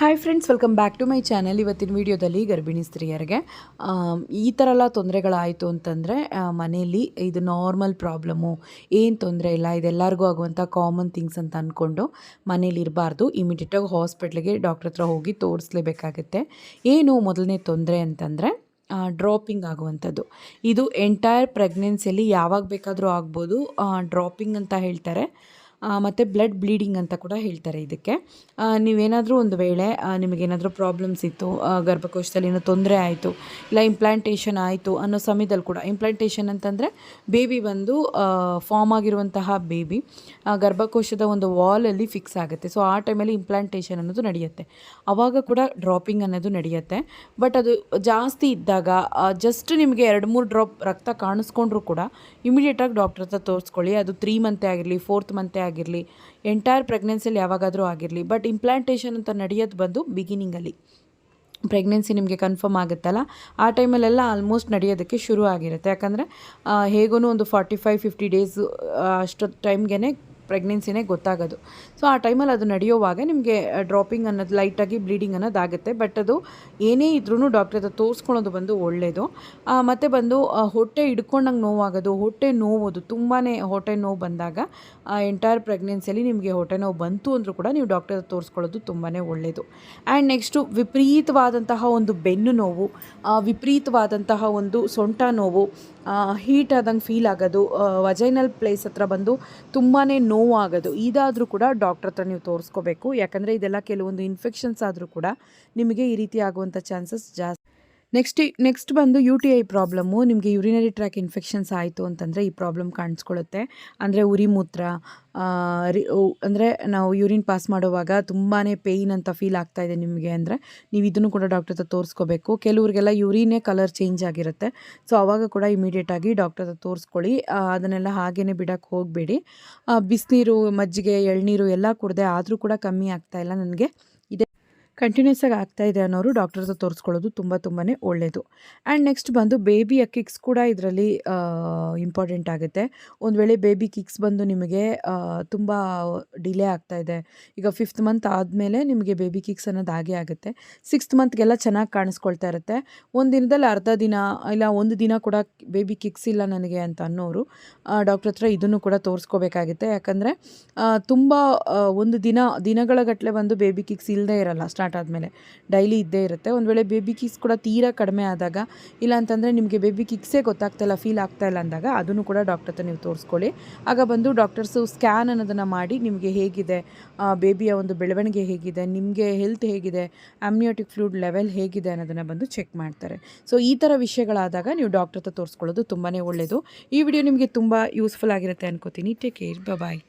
Hi friends welcome back to my channel ಇವತ್ತಿನ ವಿಡಿಯೋದಲ್ಲಿ ಗರ್ಭಿಣಿ ಸ್ತ್ರೀಯರಿಗೆ ಈ ಥರ ಎಲ್ಲ ತೊಂದರೆಗಳಾಯಿತು ಅಂತಂದರೆ ಮನೆಯಲ್ಲಿ ಇದು ನಾರ್ಮಲ್ ಪ್ರಾಬ್ಲಮ್ಮು ಏನು ತೊಂದರೆ ಇಲ್ಲ, ಇದೆಲ್ಲರಿಗೂ ಆಗುವಂಥ ಕಾಮನ್ ಥಿಂಗ್ಸ್ ಅಂತ ಅಂದ್ಕೊಂಡು ಮನೇಲಿ ಇರಬಾರ್ದು. ಇಮಿಡಿಯೇಟಾಗಿ ಹಾಸ್ಪಿಟ್ಲಿಗೆ ಡಾಕ್ಟ್ರ್ ಹತ್ರ ಹೋಗಿ ತೋರಿಸ್ಲೇಬೇಕಾಗುತ್ತೆ. ಏನು ಮೊದಲನೇ ತೊಂದರೆ ಅಂತಂದರೆ ಡ್ರಾಪಿಂಗ್ ಆಗುವಂಥದ್ದು. ಇದು ಎಂಟೈರ್ ಪ್ರೆಗ್ನೆನ್ಸಿಯಲ್ಲಿ ಯಾವಾಗ ಬೇಕಾದರೂ ಆಗ್ಬೋದು ಡ್ರಾಪಿಂಗ್ ಅಂತ ಹೇಳ್ತಾರೆ. ಮತ್ತು ಬ್ಲಡ್ ಬ್ಲೀಡಿಂಗ್ ಅಂತ ಕೂಡ ಹೇಳ್ತಾರೆ ಇದಕ್ಕೆ. ನೀವೇನಾದರೂ ಒಂದು ವೇಳೆ ನಿಮಗೇನಾದರೂ ಪ್ರಾಬ್ಲಮ್ಸ್ ಇತ್ತು ಗರ್ಭಕೋಶದಲ್ಲಿ ಏನೋ ತೊಂದರೆ ಆಯಿತು, ಇಲ್ಲ ಇಂಪ್ಲಾಂಟೇಷನ್ ಆಯಿತು ಅನ್ನೋ ಸಮಯದಲ್ಲಿ ಕೂಡ ಇಂಪ್ಲಾಂಟೇಷನ್ ಅಂತಂದರೆ ಬೇಬಿ ಬಂದು ಫಾರ್ಮ್ ಆಗಿರುವಂತಹ ಬೇಬಿ ಗರ್ಭಕೋಶದ ಒಂದು ವಾಲಲ್ಲಿ ಫಿಕ್ಸ್ ಆಗುತ್ತೆ. ಸೊ ಆ ಟೈಮಲ್ಲಿ ಇಂಪ್ಲಾಂಟೇಷನ್ ಅನ್ನೋದು ನಡೆಯುತ್ತೆ. ಆವಾಗ ಕೂಡ ಡ್ರಾಪಿಂಗ್ ಅನ್ನೋದು ನಡೆಯುತ್ತೆ. ಬಟ್ ಅದು ಜಾಸ್ತಿ ಇದ್ದಾಗ ಜಸ್ಟ್ ನಿಮಗೆ ಎರಡು ಮೂರು ಡ್ರಾಪ್ ರಕ್ತ ಕಾಣಿಸ್ಕೊಂಡ್ರೂ ಕೂಡ ಇಮಿಡಿಯೇಟಾಗಿ ಡಾಕ್ಟ್ರ್ ಹತ್ರ ತೋರಿಸ್ಕೊಳ್ಳಿ. ಅದು ತ್ರೀ ಮಂತೆ ಆಗಿರಲಿ ಫೋರ್ತ್ ಮಂತೆ ಎಂಟೈರ್ ಪ್ರೆಗ್ನೆನ್ಸಿಯಲ್ಲಿ ಯಾವಾಗಾದರೂ ಆಗಿರಲಿ ಬಟ್ ಇಂಪ್ಲಾಂಟೇಷನ್ ಅಂತ ನಡೆಯೋದು ಬಂದು ಬಿಗಿನಿಂಗಲ್ಲಿ ಪ್ರೆಗ್ನೆನ್ಸಿ ನಿಮಗೆ ಕನ್ಫರ್ಮ್ ಆಗುತ್ತಲ್ಲ? ಆ ಟೈಮಲ್ಲೆಲ್ಲ ಆಲ್ಮೋಸ್ಟ್ ನಡೆಯೋದಕ್ಕೆ ಶುರು ಆಗಿರುತ್ತೆ. ಯಾಕಂದರೆ ಹೇಗೂ ಒಂದು ಫಾರ್ಟಿ ಫೈವ್ ಫಿಫ್ಟಿ ಡೇಸ್ ಅಷ್ಟು ಟೈಮ್ಗೆ ಪ್ರೆಗ್ನೆನ್ಸಿನೇ ಗೊತ್ತಾಗೋದು. ಸೊ ಆ ಟೈಮಲ್ಲಿ ಅದು ನಡೆಯುವಾಗ ನಿಮಗೆ ಡ್ರಾಪಿಂಗ್ ಅನ್ನೋದು ಲೈಟಾಗಿ ಬ್ಲೀಡಿಂಗ್ ಅನ್ನೋದು ಆಗುತ್ತೆ. ಬಟ್ ಅದು ಏನೇ ಇದ್ರೂ ಡಾಕ್ಟ್ರ್ ಹತ್ರ ತೋರಿಸ್ಕೊಳ್ಳೋದು ಬಂದು ಒಳ್ಳೆಯದು ಮತ್ತು ಬಂದು ಹೊಟ್ಟೆ ಹಿಡ್ಕೊಂಡಂಗೆ ನೋವಾಗೋದು, ಹೊಟ್ಟೆ ನೋವೋದು ತುಂಬಾ ಹೊಟ್ಟೆ ನೋವು ಬಂದಾಗ ಎಂಟೈರ್ ಪ್ರೆಗ್ನೆನ್ಸಿಯಲ್ಲಿ ನಿಮಗೆ ಹೊಟ್ಟೆ ನೋವು ಬಂತು ಅಂದರೂ ಕೂಡ ನೀವು ಡಾಕ್ಟರ್ ಹತ್ರ ತೋರಿಸ್ಕೊಳ್ಳೋದು ತುಂಬಾ ಒಳ್ಳೆಯದು ಆ್ಯಂಡ್ ನೆಕ್ಸ್ಟು ವಿಪರೀತವಾದಂತಹ ಒಂದು ಬೆನ್ನು ನೋವು ವಿಪರೀತವಾದಂತಹ ಒಂದು ಸೊಂಟ ನೋವು ಹೀಟ್ ಆದಂಗೆ ಫೀಲ್ ಆಗೋದು ವಜೈನಲ್ ಪ್ಲೇಸ್ ಹತ್ರ ಬಂದು ತುಂಬಾ ನೋವಾಗೋದು. ಇದಾದರೂ ಕೂಡ ಡಾಕ್ಟ್ರ್ ಹತ್ರ ನೀವು ತೋರಿಸ್ಕೋಬೇಕು. ಯಾಕಂದರೆ ಇದೆಲ್ಲ ಕೆಲವೊಂದು ಇನ್ಫೆಕ್ಷನ್ಸ್ ಆದರೂ ಕೂಡ ನಿಮಗೆ ಈ ರೀತಿ ಆಗುವಂಥ ಚಾನ್ಸಸ್ ಜಾಸ್ತಿ ನೆಕ್ಸ್ಟ್ ನೆಕ್ಸ್ಟ್ ಬಂದು ಯು ಟಿ ಐ ಪ್ರಾಬ್ಲಮ್ಮು ನಿಮಗೆ ಯುರಿನರಿ ಟ್ರ್ಯಾಕ್ ಇನ್ಫೆಕ್ಷನ್ಸ್ ಆಯಿತು ಅಂತಂದರೆ ಈ ಪ್ರಾಬ್ಲಮ್ ಕಾಣಿಸ್ಕೊಳ್ಳುತ್ತೆ ಅಂದರೆ ಉರಿ ಮೂತ್ರ ರಿ ಅಂದರೆ ನಾವು ಯೂರಿನ್ ಪಾಸ್ ಮಾಡುವಾಗ ತುಂಬಾ ಪೇಯ್ನ್ ಅಂತ ಫೀಲ್ ಆಗ್ತಾ ಇದೆ ನಿಮಗೆ ಅಂದರೆ ನೀವು ಇದನ್ನು ಕೂಡ ಡಾಕ್ಟರ್ ಹತ್ರ ತೋರಿಸ್ಕೋಬೇಕು. ಕೆಲವ್ರಿಗೆಲ್ಲ ಯೂರಿನೇ ಕಲರ್ ಚೇಂಜ್ ಆಗಿರುತ್ತೆ. ಸೊ ಆವಾಗ ಕೂಡ ಇಮಿಡಿಯೇಟಾಗಿ ಡಾಕ್ಟರ್ ಹತ್ರ ತೋರಿಸ್ಕೊಳ್ಳಿ. ಅದನ್ನೆಲ್ಲ ಹಾಗೇ ಬಿಡೋಕ್ಕೆ ಹೋಗಬೇಡಿ. ಬಿಸಿನೀರು, ಮಜ್ಜಿಗೆ, ಎಳ್ನೀರು ಎಲ್ಲ ಕುಡಿದೆ ಆದರೂ ಕೂಡ ಕಮ್ಮಿ ಆಗ್ತಾ ಇಲ್ಲ ನನಗೆ. ಕಂಟಿನ್ಯೂಸ್ ಆಗಿ ಆಗ್ತಾ ಇದೆ ಅನ್ನೋರು ಡಾಕ್ಟರ್ ಹತ್ರ ತೋರಿಸ್ಕೊಳ್ಳೋದು ತುಂಬ ತುಂಬಾ ಒಳ್ಳೆಯದು ಆ್ಯಂಡ್ ನೆಕ್ಸ್ಟ್ ಬಂದು ಬೇಬಿಯ ಕಿಕ್ಸ್ ಕೂಡ ಇದರಲ್ಲಿ ಇಂಪಾರ್ಟೆಂಟ್ ಆಗುತ್ತೆ. ಒಂದು ವೇಳೆ ಬೇಬಿ ಕಿಕ್ಸ್ ಬಂದು ನಿಮಗೆ ತುಂಬ ಡಿಲೇ ಆಗ್ತಾ ಇದೆ. ಈಗ ಫಿಫ್ತ್ ಮಂತ್ ಆದಮೇಲೆ ನಿಮಗೆ ಬೇಬಿ ಕಿಕ್ಸ್ ಅನ್ನೋದು ಆಗೇ ಆಗುತ್ತೆ. ಸಿಕ್ಸ್ತ್ ಮಂತ್ಗೆಲ್ಲ ಚೆನ್ನಾಗಿ ಕಾಣಿಸ್ಕೊಳ್ತಾ ಇರುತ್ತೆ. ಒಂದು ದಿನದಲ್ಲಿ ಅರ್ಧ ದಿನ, ಇಲ್ಲ ಒಂದು ದಿನ ಕೂಡ ಬೇಬಿ ಕಿಕ್ಸ್ ಇಲ್ಲ ನನಗೆ ಅಂತ ಅನ್ನೋರು ಡಾಕ್ಟ್ರ್ ಹತ್ರ ಇದನ್ನು ಕೂಡ ತೋರಿಸ್ಕೋಬೇಕಾಗುತ್ತೆ. ಯಾಕಂದರೆ ತುಂಬ ಒಂದು ದಿನ, ದಿನಗಳ ಗಟ್ಟಲೆ ಬಂದು ಬೇಬಿ ಕಿಕ್ಸ್ ಇಲ್ಲದೇ ಇರಲ್ಲ ಸ್ಟಾರ್ಟ್ ಆದಮೇಲೆ. ಡೈಲಿ ಇದ್ದೇ ಇರುತ್ತೆ. ಒಂದು ವೇಳೆ ಬೇಬಿ ಕಿಕ್ಸ್ ಕೂಡ ತೀರಾ ಕಡಿಮೆ ಆದಾಗ, ಇಲ್ಲ ಅಂತಂದರೆ ನಿಮಗೆ ಬೇಬಿ ಕಿಕ್ಸೇ ಗೊತ್ತಾಗ್ತಾ ಇಲ್ಲ ಫೀಲ್ ಆಗ್ತಾ ಇಲ್ಲ ಅಂದಾಗ, ಅದನ್ನು ಕೂಡ ಡಾಕ್ಟರ್ ಹತ್ರ ನೀವು ತೋರಿಸ್ಕೊಳ್ಳಿ. ಆಗ ಬಂದು ಡಾಕ್ಟರ್ಸು ಸ್ಕ್ಯಾನ್ ಅನ್ನೋದನ್ನು ಮಾಡಿ ನಿಮಗೆ ಹೇಗಿದೆ ಬೇಬಿಯ ಒಂದು ಬೆಳವಣಿಗೆ ಹೇಗಿದೆ, ನಿಮಗೆ ಹೆಲ್ತ್ ಹೇಗಿದೆ ಅಮ್ನಿಯೋಟಿಕ್ ಫ್ಲೂಡ್ ಲೆವೆಲ್ ಹೇಗಿದೆ ಅನ್ನೋದನ್ನು ಬಂದು ಚೆಕ್ ಮಾಡ್ತಾರೆ. ಸೊ ಈ ಥರ ವಿಷಯಗಳಾದಾಗ ನೀವು ಡಾಕ್ಟರ್ ಹತ್ರ ತೋರಿಸ್ಕೊಳ್ಳೋದು ತುಂಬಾ ಒಳ್ಳೆಯದು ಈ ವಿಡಿಯೋ ನಿಮಗೆ ತುಂಬ ಯೂಸ್ಫುಲ್ ಆಗಿರುತ್ತೆ ಅನ್ಕೋತೀನಿ. Take care bye